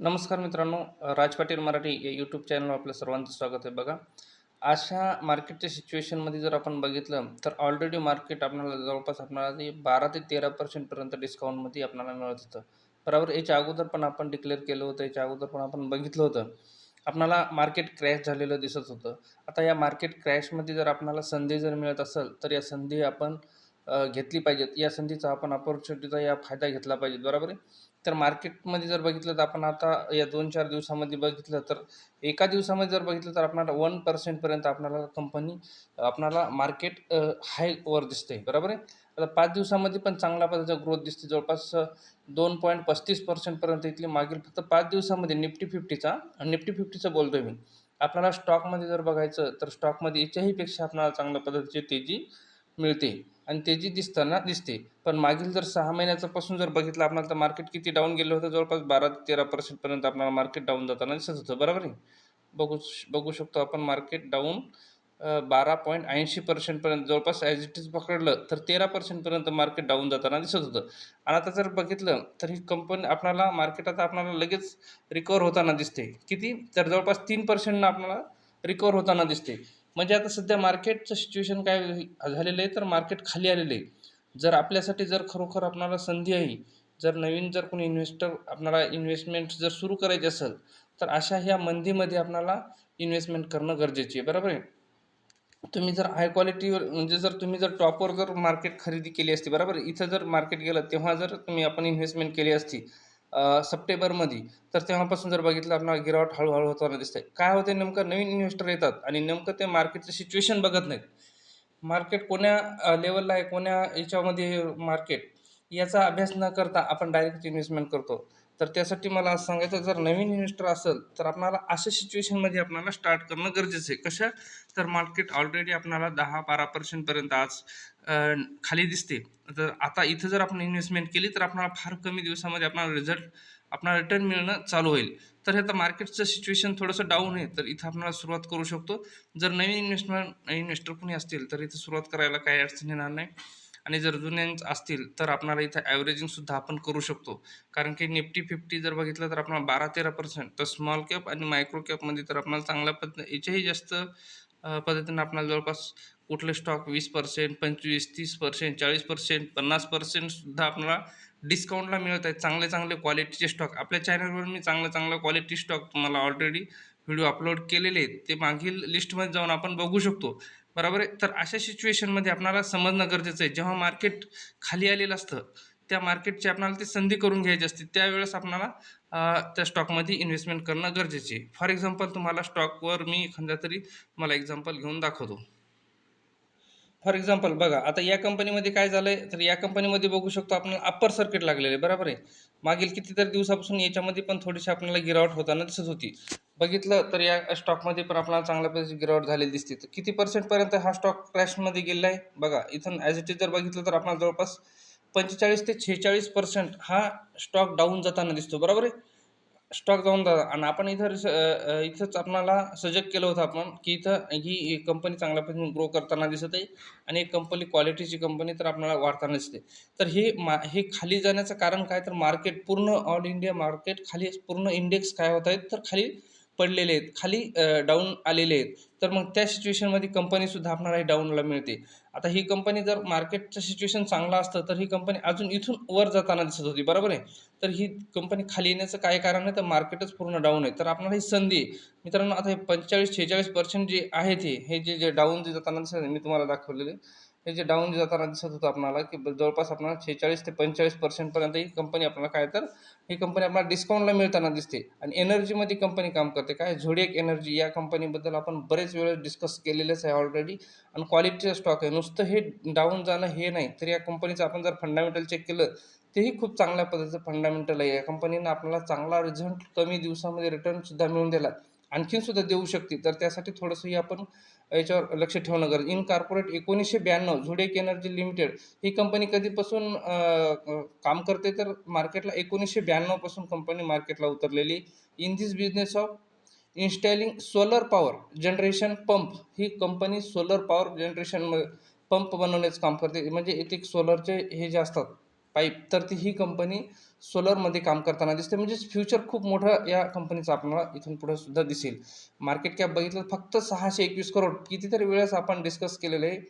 नमस्कार मित्रांनो राज पाटील मराठी या यूट्यूब चॅनलवर आपलं सर्वांचं स्वागत आहे बघा. अशा मार्केटच्या सिच्युएशनमध्ये जर आपण बघितलं तर ऑलरेडी मार्केट आपल्याला जवळपास आपल्याला ते बारा ते तेरा पर्सेंटपर्यंत डिस्काउंटमध्ये आपल्याला मिळत होतं. बरोबर याच्या अगोदर पण आपण डिक्लेअर केलं होतं याच्या अगोदर पण आपण बघितलं होतं. आपणाला मार्केट क्रॅश झालेलं दिसत होतं. आता या मार्केट क्रॅशमध्ये जर आपल्याला संधी जर मिळत असेल तर या संधी आपण घेतली पाहिजेत. या संधीचा आपण अपॉर्च्युनिटीचा या फायदा घेतला पाहिजे बरोबर आहे? तर मार्केटमध्ये जर बघितलं तर आपण आता या दोन चार दिवसामध्ये बघितलं तर एका दिवसामध्ये जर बघितलं तर आपणाला वन पर्सेंटपर्यंत आपणाला कंपनी आपणाला मार्केट हायवर दिसते बरोबर आहे? आता पाच दिवसामध्ये पण चांगल्या पद्धतीचा ग्रोथ दिसते जवळपास दोन पॉईंट पस्तीस पर्सेंटपर्यंत इथली मागील फक्त पाच दिवसामध्ये निफ्टी फिफ्टीचा निफ्टी फिफ्टीचा बोलतोय मी. आपल्याला स्टॉकमध्ये जर बघायचं तर स्टॉकमध्ये याच्याहीपेक्षा आपल्याला चांगल्या पद्धतीची तेजी मिळते आणि तेजी दिसताना दिसते. पण मागील जर सहा महिन्याचं जर बघितलं आपल्याला तर मार्केट किती डाऊन गेलं होतं? जवळपास बारा ते तेरा पर्सेंटपर्यंत आपल्याला मार्केट डाऊन जाताना दिसत होतं. बरोबर आहे? बघू बघू शकतो आपण मार्केट डाऊन बारा पॉईंट ऐंशी पर्सेंटपर्यंत जवळपास ॲज इट इज पकडलं तर तेरा पर्सेंटपर्यंत मार्केट डाऊन जाताना दिसत होतं. आणि आता जर बघितलं तर ही कंपनी आपल्याला मार्केट आता आपल्याला लगेच रिकवर होताना दिसते. किती? तर जवळपास तीन पर्सेंटनं आपल्याला रिकवर होताना दिसते. म्हणजे आता सध्या मार्केटचं सिच्युएशन काय झालेलं आहे तर मार्केट खाली आलेलं आहे. जर आपल्यासाठी जर खरोखर आपल्याला संधी आहे जर नवीन जर कोणी इन्व्हेस्टर आपणाला इन्व्हेस्टमेंट जर सुरू करायची असेल तर अशा ह्या मंदीमध्ये आपणाला इन्व्हेस्टमेंट करणं गरजेचे आहे. बरोबर आहे? तुम्ही जर हाय क्वालिटीवर म्हणजे जर तुम्ही जर टॉपवर जर मार्केट खरेदी केली असती बरोबर इथं जर मार्केट गेलं तेव्हा जर तुम्ही आपण इन्व्हेस्टमेंट केली असती सप्टेंबरमध्ये. तर तेव्हापासून जर बघितलं आपल्याला गिरावट हळूहळू होताना दिसते काय होते नेमकं? नवीन इन्व्हेस्टर येतात आणि नेमकं ते मार्केटचं सिच्युएशन बघत नाहीत. मार्केट कोण्या लेवलला आहे? कोण्या याच्यामध्ये मार्केट याचा अभ्यास न करता आपण डायरेक्ट इन्व्हेस्टमेंट करतो. तर त्यासाठी मला असं सांगायचं जर नवीन इन्व्हेस्टर असेल तर आपणाला अशा सिच्युएशनमध्ये आपणाला स्टार्ट करणं गरजेचं आहे. कशा? तर मार्केट ऑलरेडी आपणाला दहा बारा पर्सेंटपर्यंत आज खाली दिसते. तर आता इथं जर आपण इन्व्हेस्टमेंट केली तर आपणाला फार कमी दिवसामध्ये आपणाला रिझल्ट आपल्याला रिटर्न मिळणं चालू होईल. तर हे आता मार्केटचं सिच्युएशन थोडंसं डाऊन आहे तर इथं आपल्याला सुरुवात करू शकतो. जर नवीन इन्व्हेस्टमेंट इन्व्हेस्टर कोणी असतील तर इथं सुरुवात करायला काही अडचण येणार नाही. आणि जर जुन्यांच असतील तर आपल्याला इथं ॲव्हरेजिंगसुद्धा आपण करू शकतो. कारण की निफ्टी फिफ्टी जर बघितलं तर आपल्याला बारा तेरा पर्सेंट तर स्मॉल कॅप आणि मायक्रो कॅपमध्ये तर आपल्याला चांगल्या पद्धती याच्याही जास्त पद्धतीनं आपल्याला जवळपास कुठले स्टॉक वीस पर्सेंट पंचवीस तीस पर्सेंट चाळीस पर्सेंट पन्नास पर्सेंटसुद्धा आपल्याला डिस्काउंटला मिळत आहेत. चांगले चांगले क्वालिटीचे स्टॉक आपल्या चॅनलवर मी चांगलं चांगलं क्वालिटी स्टॉक तुम्हाला ऑलरेडी व्हिडिओ अपलोड केलेले आहेत. ते मागील लिस्टमध्ये जाऊन आपण बघू शकतो. बरोबर आहे? तर अशा सिच्युएशनमध्ये आपणाला समजणं गरजेचं आहे. जेव्हा मार्केट खाली आलेलं असतं त्या मार्केटची आपणाला ती संधी करून घ्यायची असते. त्यावेळेस आपणाला त्या स्टॉकमध्ये इन्व्हेस्टमेंट करणं गरजेचे आहे. फॉर एक्झाम्पल तुम्हाला स्टॉकवर मी एखाद्या तरी मला एक्झाम्पल घेऊन दाखवतो. फॉर एक्झाम्पल बघा आता या कंपनीमध्ये काय झालं आहे तर या कंपनीमध्ये बघू शकतो आपण अप्पर सर्किट लागलेलं आहे. बरोबर आहे? मागील कितीतरी दिवसापासून याच्यामध्ये पण थोडीशी आपल्याला गिरावट होताना दिसत होती. बघितलं तर या स्टॉकमध्ये पण आपल्याला चांगल्या पद्धतीची गिरावट झालेली दिसते. तर किती पर्सेंटपर्यंत हा स्टॉक क्रॅशमध्ये गेला आहे? बघा इथून ॲज इट इज जर बघितलं तर आपल्याला जवळपास पंचेचाळीस ते छेचाळीस पर्सेंट हा स्टॉक डाऊन जाताना दिसतो. बरोबर आहे? स्टॉक जाऊन जाता आणि आपण इथं इथंच आपणाला सजग केलं होतं आपण की इथं ही कंपनी चांगल्या पद्धतीने ग्रो करताना दिसत आहे आणि एक कंपनी क्वालिटीची कंपनी तर आपल्याला वाढताना दिसते. तर हे मा हे खाली जाण्याचं कारण काय? तर मार्केट पूर्ण ऑल इंडिया मार्केट खाली पूर्ण इंडेक्स काय होत आहेत? तर खाली पडलेले आहेत खाली डाऊन आलेले आहेत तर मग त्या सिच्युएशनमध्ये कंपनीसुद्धा आपणाला डाऊनला मिळते. आता ही कंपनी जर मार्केटचं सिच्युएशन चांगलं असतं तर ही कंपनी अजून इथून वर जाताना दिसत होती बरोबर आहे? तर ही कंपनी खाली येण्याचं काय कारण आहे? तर मार्केटच पूर्ण डाऊन आहे. तर आपणाला ही संधी मित्रांनो आता हे पंचेचाळीस छेचाळीस पर्सेंट जे आहेत ते हे जे जे डाऊन जे जाताना दिसत मी तुम्हाला दाखवलेले हे जे डाऊन जाताना दिसत होतं आपल्याला की जवळपास आपल्याला छेचाळीस ते पंचेचाळीस पर्सेंटपर्यंत ही कंपनी आपल्याला काय तर ही कंपनी आपल्याला डिस्काउंटला मिळताना दिसते. आणि एनर्जीमध्ये कंपनी काम करते. काय? झोडिएक एनर्जी या कंपनीबद्दल आपण बरेच वेळेस डिस्कस केलेलेच आहे ऑलरेडी आणि क्वालिटीचं स्टॉक आहे. नुसतं हे डाऊन जाणं हे नाही. तर या कंपनीचं आपण जर फंडामेंटल चेक केलं तेही खूप चांगल्या पद्धतीचं फंडामेंटल आहे. या कंपनीनं आपल्याला चांगला रिझल्ट कमी दिवसामध्ये रिटर्नसुद्धा मिळून दिला. आणखीनसुद्धा देऊ शकते. तर त्यासाठी थोडंसंही आपण याच्यावर लक्ष ठेवणं गरज इन कॉर्पोरेट एकोणीसशे ब्याण्णव झुडेक एनर्जी लिमिटेड ही कंपनी कधीपासून काम करते तर मार्केटला एकोणीसशे ब्याण्णवपासून कंपनी मार्केटला उतरलेली. In this business of installing solar power generation pump he company solar power generation pump बनवण्याचं काम करते. म्हणजे इथे सोलरचे हे जे असतात पाईप. तर ती ही कंपनी सोलरमध्ये काम करताना दिसते. म्हणजेच फ्युचर खूप मोठं या कंपनीचं आपल्याला इथून पुढे सुद्धा दिसेल. मार्केट कॅप बघितलं फक्त सहाशे एकवीस करोड. कितीतरी वेळेस आपण डिस्कस केलेलं आहे.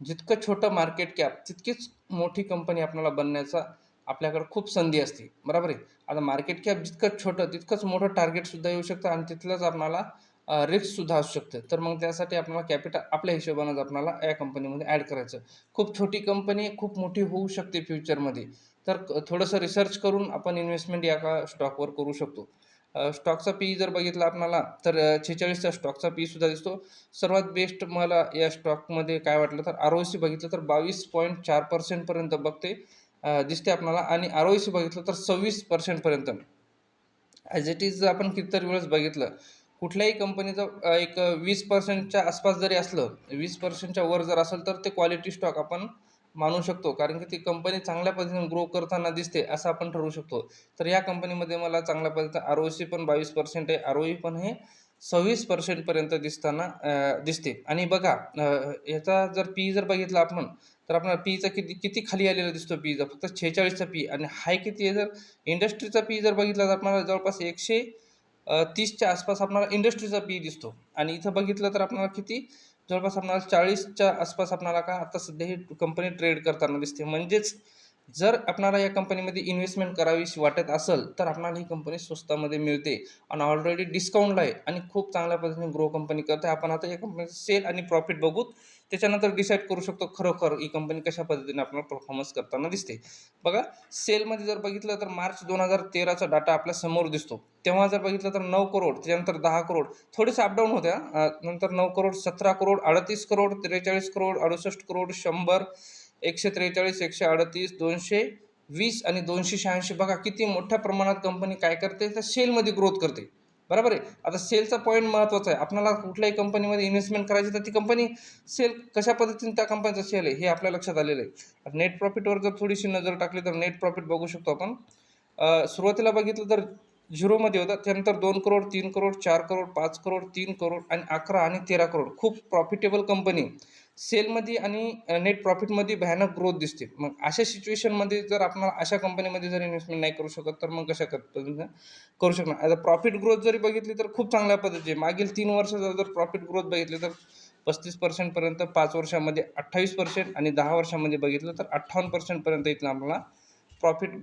जितकं छोटं मार्केट कॅप तितकीच मोठी कंपनी आपल्याला बनण्याचा आपल्याकडे खूप संधी असते. बरोबर आहे? आता मार्केट कॅप जितकं छोटं तितकंच मोठं टार्गेटसुद्धा येऊ शकतं आणि तिथलंच आपणाला रिस्कसुद्धा असू शकते. तर मग त्यासाठी आपल्याला कॅपिटल आपल्या हिशोबानंच आपल्याला या कंपनीमध्ये ॲड करायचं खूप छोटी कंपनी खूप मोठी होऊ शकते फ्युचरमध्ये तर थोडंसं रिसर्च करून आपण इन्व्हेस्टमेंट या का स्टॉकवर करू शकतो. स्टॉकचा पी जर बघितला आपणाला तर छेचाळीसचा स्टॉकचा पी सुद्धा दिसतो. सर्वात बेस्ट मला या स्टॉकमध्ये काय वाटलं तर आर ओ सी बघितलं तर बावीस पॉईंट चार पर्सेंटपर्यंत बघते दिसते आपणाला आणि आर ओ सी बघितलं तर सव्वीस पर्सेंटपर्यंत ॲज इट इज आपण कितीतरी वेळेस बघितलं कुठल्याही कंपनीचं एक वीस पर्सेंटच्या आसपास जरी असलं वीस पर्सेंटच्या वर जर असेल तर ते क्वालिटी स्टॉक आपण मानू शकतो. कारण की ती कंपनी चांगल्या पद्धतीने ग्रो करताना दिसते असं आपण ठरवू शकतो. तर या कंपनीमध्ये मला चांगल्या पद्धतीने आर ओ सी पण बावीस पर्सेंट आहे. आर ओ ई पण हे सव्वीस पर्सेंटपर्यंत दिसताना दिसते. आणि बघा याचा जर पी जर बघितला आपण तर आपल्याला पीचा किती किती खाली आलेला दिसतो पीचा फक्त छेचाळीसचा पी आणि हाय किती आहे जर? इंडस्ट्रीचा पी जर बघितला तर आपल्याला जवळपास एकशे तीसच्या आसपास आपल्याला इंडस्ट्रीचा पी दिसतो. आणि इथं बघितलं तर आपल्याला किती? जवळपास आपल्याला चाळीसच्या आसपास आपल्याला का आता सध्या ही कंपनी ट्रेड करताना दिसते. म्हणजेच जर आपणाला या कंपनीमध्ये इन्व्हेस्टमेंट करावीशी वाटत असेल तर आपल्याला ही कंपनी स्वस्तामध्ये मिळते. आणि ऑलरेडी डिस्काउंटला आहे आणि खूप चांगल्या पद्धतीने ग्रो कंपनी करते. आपण आता या कंपनीचं सेल आणि प्रॉफिट बघू त्याच्यानंतर डिसाईड करू शकतो खरोखर ही कंपनी कशा पद्धतीने आपल्याला परफॉर्मन्स करताना दिसते. बघा सेलमध्ये जर बघितलं तर मार्च दोन हजार तेराचा डाटा आपल्यासमोर दिसतो. तेव्हा जर बघितलं तर नऊ करोड त्याच्यानंतर दहा करोड थोडेसे अपडाऊन होत्या. नंतर नऊ करोड सतरा करोड अडतीस करोड त्रेचाळीस करोड अडुसष्ट करोड शंभर एकशे त्रेचाळीस एकशे अडतीस दोनशे वीस आणि दोनशे शहाऐंशी. बघा किती मोठ्या प्रमाणात कंपनी काय करते? तर सेलमध्ये ग्रोथ करते. बरोबर आहे? आता सेलचा पॉईंट महत्त्वाचा आहे. आपल्याला कुठल्याही कंपनीमध्ये इन्व्हेस्टमेंट करायची तर ती कंपनी सेल कशा पद्धतीने त्या कंपनीचा सेल आहे हे आपल्या लक्षात आलेलं आहे. नेट प्रॉफिटवर जर थोडीशी नजर टाकली तर नेट प्रॉफिट बघू शकतो आपण. सुरुवातीला बघितलं तर झिरोमध्ये होता. त्यानंतर दोन करोड तीन करोड चार करोड पाच करोड तीन करोड आणि अकरा आणि तेरा करोड खूप प्रॉफिटेबल कंपनी सेलमध्ये आणि नेट प्रॉफिटमध्ये भयानक ग्रोथ दिसते. मग अशा सिच्युएशनमध्ये जर आपण अशा कंपनीमध्ये जर इन्व्हेस्टमेंट नाही करू शकत तर मग कशा पद्धतीनं करू शकणार? आता प्रॉफिट ग्रोथ जरी बघितली तर खूप चांगल्या पद्धतीने मागील तीन वर्षाचा जर प्रॉफिट ग्रोथ बघितली तर पस्तीस पर्सेंटपर्यंत पाच वर्षामध्ये अठ्ठावीस पर्सेंट आणि दहा वर्षामध्ये बघितलं तर अठ्ठावन्न पर्सेंटपर्यंत इथलं आपल्याला प्रॉफिट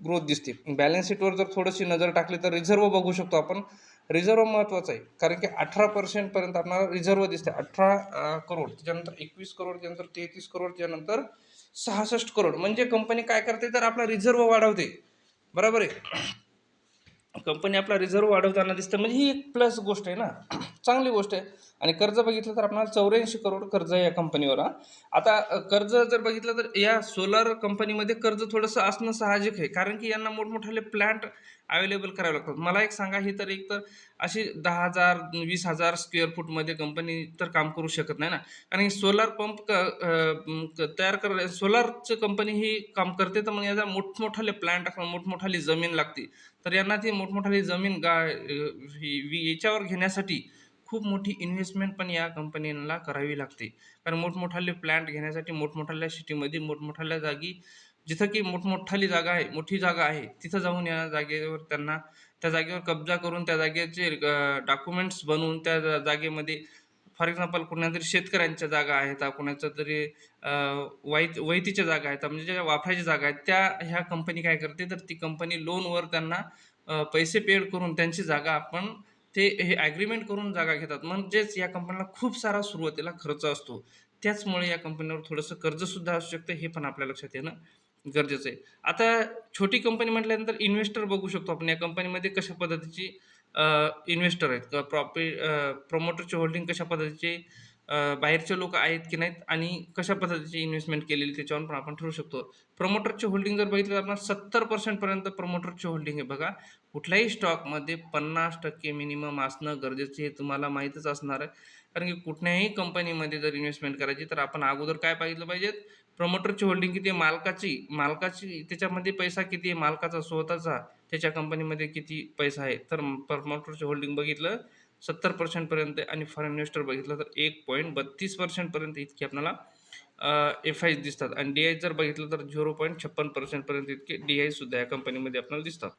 ग्रोथ दिसते. बॅलन्स शीटवर जर थोडीशी नजर टाकली तर रिझर्व बघू शकतो आपण. रिझर्व महत्त्वाचं आहे. कारण की अठरा पर्सेंटपर्यंत आपल्याला रिझर्व दिसते अठरा करोड त्याच्यानंतर एकवीस करोड त्यानंतर तेहतीस करोड त्यानंतर सहासष्ट करोड म्हणजे कंपनी काय करते? तर आपला रिझर्व वाढवते. बरोबर आहे? कंपनी आपला रिझर्व वाढवताना दिसतं म्हणजे ही एक प्लस गोष्ट आहे ना. चांगली गोष्ट आहे. आणि कर्ज बघितलं तर आपल्याला चौऱ्याऐंशी करोड कर्ज आहे या कंपनीवर आता कर्ज जर बघितलं तर या सोलर कंपनीमध्ये कर्ज थोडंसं असणं साहजिक आहे. कारण की यांना मोठमोठाले प्लांट अवेलेबल करावे लागतात. मला एक सांगा ही तर एक तर अशी दहा हजार वीस हजार स्क्वेअर फूटमध्ये कंपनी तर काम करू शकत नाही ना? कारण सोलार पंप क तयार कर सोलारचं कंपनी ही काम करते तर मग याचा मोठमोठाले प्लांट मोठमोठाली जमीन लागते. तर यांना ती मोठमोठाली जमीन गा ही- याच्यावर घेण्यासाठी खूप मोठी इन्व्हेस्टमेंट पण या कंपनीला करावी लागते. कारण मोठमोठाले प्लांट घेण्यासाठी मोठमोठाल्या सिटीमध्ये मोठमोठाल्या जागी जिथं की मोठमोठाली जागा आहे मोठी जागा आहे तिथं जाऊन या जागेवर त्यांना त्या जागेवर कब्जा करून त्या जागेचे डॉक्युमेंट्स बनवून त्या जा- जागेमध्ये फॉर एक्झाम्पल कुणा तरी शेतकऱ्यांच्या जागा आहेत कुणाच्या तरी वाईत वैत वैतीच्या जागा आहेत म्हणजे ज्या वापरायच्या जागा आहेत त्या ह्या कंपनी काय करते तर ती कंपनी लोनवर त्यांना पैसे पेड करून त्यांची जागा आपण ते हे ॲग्रीमेंट करून जागा घेतात. म्हणजेच या कंपनीला खूप सारा सुरुवातीला खर्च असतो. त्याचमुळे या कंपनीवर थोडंसं कर्जसुद्धा असू शकतं हे पण आपल्या लक्षात येणं गरजेचं आहे. आता छोटी कंपनी म्हटल्यानंतर इन्व्हेस्टर बघू शकतो आपण. या कंपनीमध्ये कशा पद्धतीची इन्व्हेस्टर आहेत? किंवा प्रॉपी प्रमोटरची होल्डिंग कशा पद्धतीची अ, बाहेरचे लोक आहेत की नाहीत आणि कशा पद्धतीची इन्व्हेस्टमेंट केलेली त्याच्यावर पण आपण ठरवू शकतो. प्रमोटरची होल्डिंग जर बघितलं तर आपण सत्तर पर्सेंटपर्यंत प्रमोटरची होल्डिंग आहे बघा. कुठल्याही स्टॉकमध्ये पन्नास टक्के मिनिमम असणं गरजेचं हे तुम्हाला माहीतच असणार आहे. कारण की कुठल्याही कंपनीमध्ये जर इन्व्हेस्टमेंट करायची तर आपण अगोदर काय पाहिलं पाहिजेत प्रमोटरची होल्डिंग किती आहे? मालकाची मालकाची त्याच्यामध्ये पैसा किती आहे? मालकाचा स्वतःचा त्याच्या कंपनीमध्ये किती पैसा आहे? तर प्रमोटरची होल्डिंग बघितलं सत्तर पर्सेंटपर्यंत आणि फॉरेन इन्व्हेस्टर बघितलं तर एक पॉईंट बत्तीस पर्सेंटपर्यंत इतकी आपल्याला एफ आय दिसतात. आणि डी आय जर बघितलं तर झिरो पॉईंट छप्पन पर्सेंटपर्यंत इतके डी आयसुद्धा या कंपनीमध्ये आपल्याला दिसतात.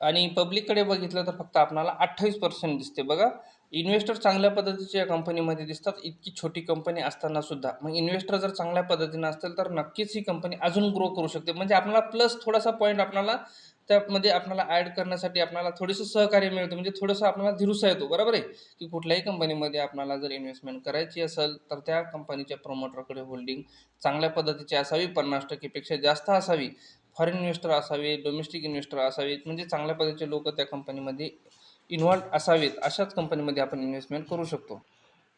आणि पब्लिककडे बघितलं तर फक्त आपल्याला अठ्ठावीस पर्सेंट दिसते. बघा इन्व्हेस्टर चांगल्या पद्धतीच्या या कंपनीमध्ये दिसतात. इतकी छोटी कंपनी असताना सुद्धा. मग इन्व्हेस्टर जर चांगल्या पद्धतीनं असतील तर नक्कीच ही कंपनी अजून ग्रो करू शकते. म्हणजे आपल्याला प्लस थोडासा पॉईंट आपल्याला त्यामध्ये आपल्याला ॲड करण्यासाठी आपल्याला थोडंसं सहकार्य मिळतं. म्हणजे थोडंसं आपल्याला धीरुसा येतो. बरोबर आहे? की कुठल्याही कंपनीमध्ये आपल्याला जर इन्व्हेस्टमेंट करायची असेल तर त्या कंपनीच्या प्रमोटरकडे होल्डिंग चांगल्या पद्धतीची असावी. पन्नास टक्केपेक्षा जास्त असावी. फॉरेन इन्व्हेस्टर असावे डोमेस्टिक इन्व्हेस्टर असावेत म्हणजे चांगल्या पद्धतीचे लोक त्या कंपनीमध्ये इन्व्हॉल्व असावेत. अशाच कंपनीमध्ये आपण इन्व्हेस्टमेंट करू शकतो.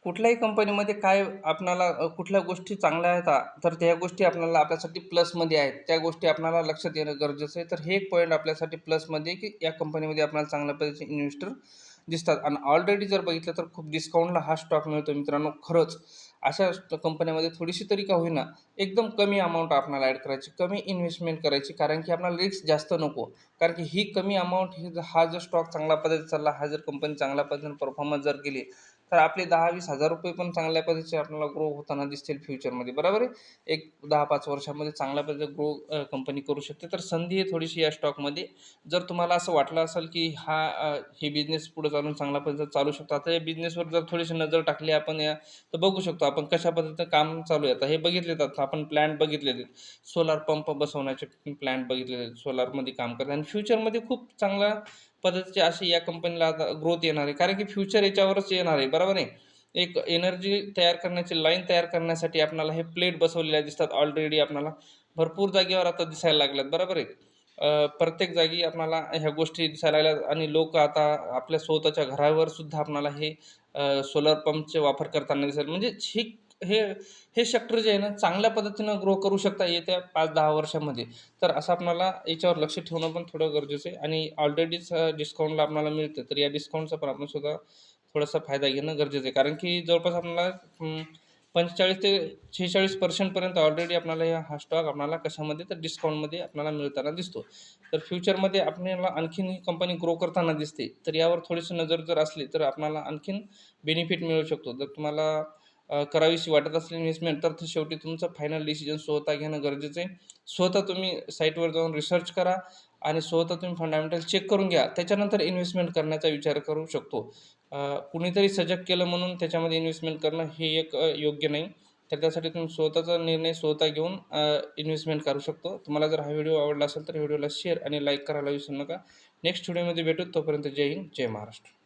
कुठल्याही कंपनीमध्ये काय आपणाला कुठल्या गोष्टी चांगल्या आहेत तर त्या गोष्टी आपल्याला आपल्यासाठी प्लसमध्ये आहेत. त्या गोष्टी आपल्याला लक्षात येणं गरजेचं आहे. तर हे एक पॉईंट आपल्यासाठी प्लसमध्ये की या कंपनीमध्ये आपल्याला चांगल्या पद्धतीचे इन्व्हेस्टर दिसतात. आणि ऑलरेडी जर बघितलं तर खूप डिस्काउंटला हा स्टॉक मिळतो मित्रांनो. खरंच अशा कंपन्यामध्ये थोडीशी तरी का होईना एकदम कमी अमाऊंट आपल्याला ॲड करायची कमी इन्व्हेस्टमेंट करायची. कारण की आपल्याला रिस्क जास्त नको. कारण की ही कमी अमाऊंट ही जर- हा जर स्टॉक चांगल्या पद्धतीने चालला हा जर कंपनी चांगल्या पद्धतीने परफॉर्मन्स जर केली तर आपले दहा वीस हजार रुपये पण चांगल्या पद्धतीचे आपल्याला ग्रो होताना दिसतील फ्युचरमध्ये बरोबर आहे? एक दहा पाच वर्षामध्ये चांगल्या पद्धतीने ग्रो कंपनी करू शकते. तर संधी आहे थोडीशी या स्टॉकमध्ये जर तुम्हाला असं वाटलं असेल की हा हे बिझनेस पुढे चालून चांगल्या पद्धतीचा चालू शकतो. आता या बिझनेसवर जर थोडीशी नजर टाकली आपण या तर बघू शकतो आपण कशा पद्धतीनं काम चालू आहे. आता हे बघितले आता आपण प्लॅन बघितलेले सोलार पंप बसवण्याचे प्लॅन बघितलेले सोलारमध्ये काम करतात. आणि फ्युचरमध्ये खूप चांगला पद्धतीचे अशी या कंपनीला आता ग्रोथ येणार आहे. कारण की फ्युचर याच्यावरच येणार आहे. बरोबर आहे? एक एनर्जी तयार करण्याची लाईन तयार करण्यासाठी आपल्याला हे प्लेट बसवलेल्या दिसतात. ऑलरेडी आपल्याला भरपूर जागेवर आता दिसायला लागल्यात. बरोबर आहे? प्रत्येक जागी आपणाला ह्या गोष्टी दिसायला लागल्यात आणि लोक आता आपल्या स्वतःच्या घरावर सुद्धा आपणाला हे सोलर पंपचे वापर करताना दिसेल म्हणजे ही हे हे सेक्टर जे आहे ना चांगल्या पद्धतीनं ग्रो करू शकता येत्या पाच दहा वर्षामध्ये. तर असं आपणाला याच्यावर लक्ष ठेवणं पण थोडं गरजेचं आहे. आणि ऑलरेडीच डिस्काउंटला आपल्याला मिळतं तर या डिस्काउंटचा पण आपण सुद्धा थोडासा फायदा घेणं गरजेचं आहे. कारण की जवळपास आपल्याला पंचेचाळीस ते शेहेचाळीस पर्सेंटपर्यंत ऑलरेडी आपल्याला या हा स्टॉक आपल्याला कशामध्ये तर डिस्काउंटमध्ये आपल्याला मिळताना दिसतो. तर फ्युचरमध्ये आपल्याला आणखीन ही कंपनी ग्रो करताना दिसते. तर यावर थोडीशी नजर जर असली तर आपल्याला आणखीन बेनिफिट मिळू शकतो. जर तुम्हाला करावीशी वाटत असलेली इन्व्हेस्टमेंट तर शेवटी तुमचं फायनल डिसिजन स्वतः घेणं गरजेचं आहे. स्वतः तुम्ही साईटवर जाऊन रिसर्च करा आणि स्वतः तुम्ही फंडामेंटल चेक करून घ्या. त्याच्यानंतर इन्व्हेस्टमेंट करण्याचा विचार करू शकतो. कुणीतरी सजग केलं म्हणून त्याच्यामध्ये इन्व्हेस्टमेंट करणं हे एक योग्य नाही. तर त्यासाठी तुम्ही स्वतःचा निर्णय स्वतः घेऊन इन्व्हेस्टमेंट करू शकतो. तुम्हाला जर हा व्हिडिओ आवडला असेल तर व्हिडिओला शेअर आणि लाईक करायला विसरू नका. नेक्स्ट व्हिडिओमध्ये भेटू. तोपर्यंत जय हिंद जय महाराष्ट्र.